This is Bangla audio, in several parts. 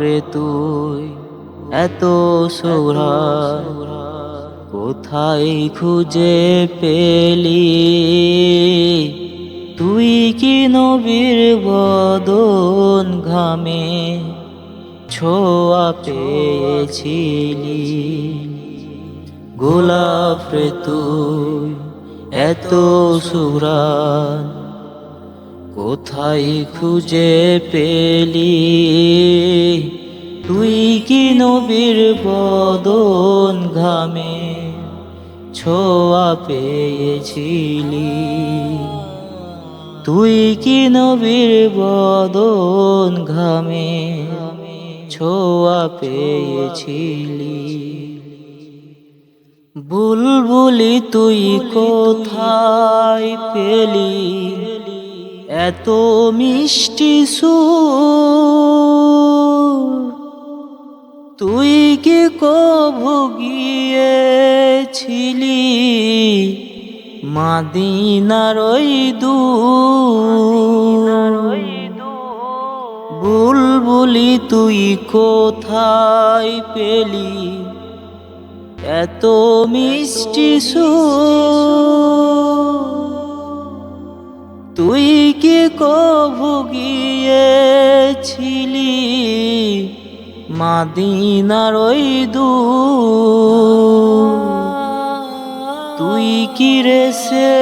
রে তুই, এত সোহরা কোথায় খুঁজে পেলি? তুই কি নবীর বদন ঘামে ছোয়া পেয়েছিলি? গোলাপ রে তুই, এত সুরান কোথায় খুঁজে পেলি? তুই কি নবীর বদন ঘামে ছোয়া পেয়েছিলি? তুই কি নবীর বদন ঘামে ছোয়া পেয়েছিলি? বুলবুলি তুই কোথায় পেলি? এত মিষ্টি সুর। তুই কি কভু গিয়েছিলি মাদিনার ওই দূর? বুলবুলি তুই কোথায় পেলি? এত মিষ্টি সুর। তুই কভু গিয়েছিলি মাদিনার ওই দূর তুই কি রে সে?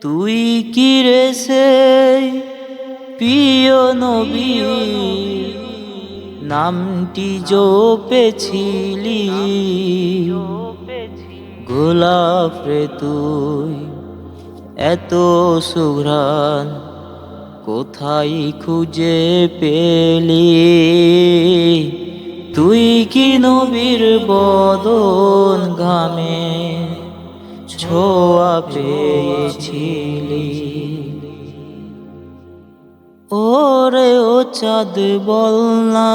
তুই কি রে সে? প্রিয় নবী। নামটি জপেছিলি। গোলাপ রে তুই এত সুঘ্রাণ কোথায় খুঁজে পেলি? তুই কি নবীর বদন ঘামে ছোয়া পেয়েছিলি? ও চাঁদ বল না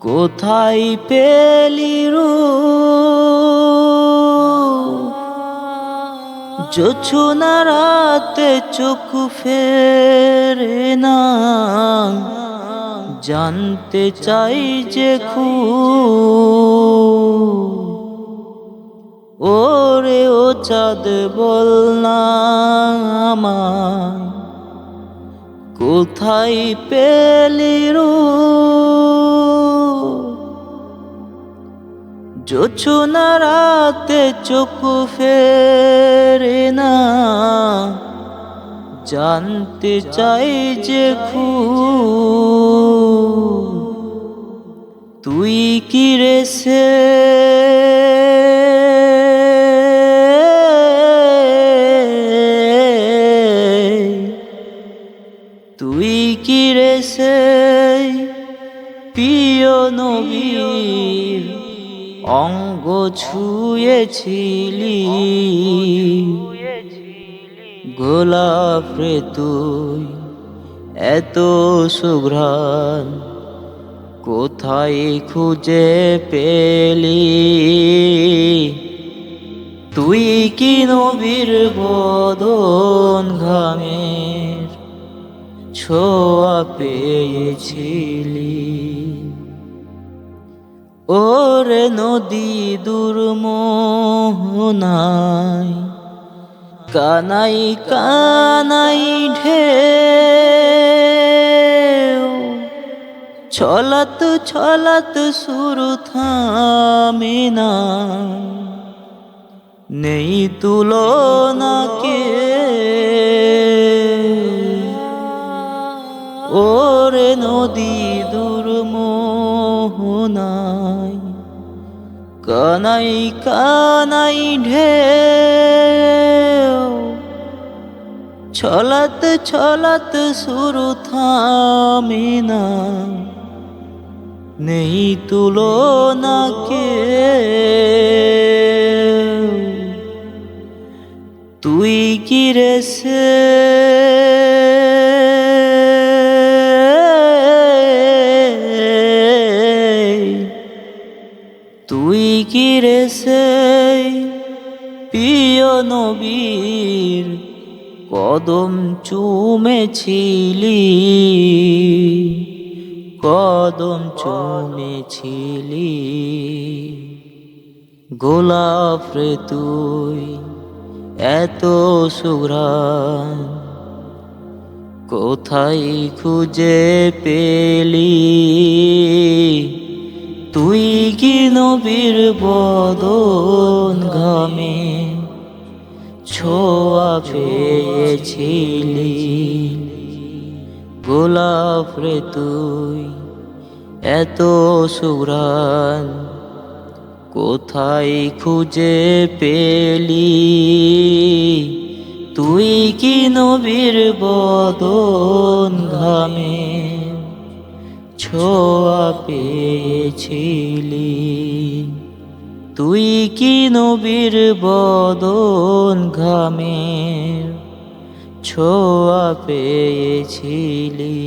কোথায় পেলি রু জোছনা রাতে চোখ ফেরে না, জানতে চাই যে খু ওরে ও চাঁদ বল না আমায় কোথায় পেলি রু? জোছনা রাতে চোখ ফেরে না। জানতে চাই যে খু তুই কি রে প্রিয় নবীর অঙ্গ ছুঁয়েছিলি। গোলাপ রে তুই এত সুঘ্রাণ কোথায় খুঁজে পেলি? তুই কি নবীর বদন ঘামের ছোয়া পেয়েছিলি। ওরে নদী দুর্মোহনাই কানাই কানাই ঢে ছলত ছলত সুর থামে না। নেই তুলনা কে ওরে নদী দুর্মোহনাই কানাই কানাই ঢে ছলত ছলত সুর থামে না, নেই তুলো না কে তুই কি রে সে তুই কি রে সে নবীর কদম চুমেছিলি কদম চুমেছিলি। গোলাপ রে তুই এত সুগ্রাণ কোথায় খুঁজে পেলি? তুই কি নবীর বদন ঘামে? ছোয়া পেয়েছিলি। গোলাপ রে তুই, এত সুরান কোথায় খুঁজে পেলি? তুই কি নবীর বদন ঘামে? ছোয়া পেয়েছিলি। তুই কি নবীর বদন ঘামে ছোয়া পেয়েছিলি?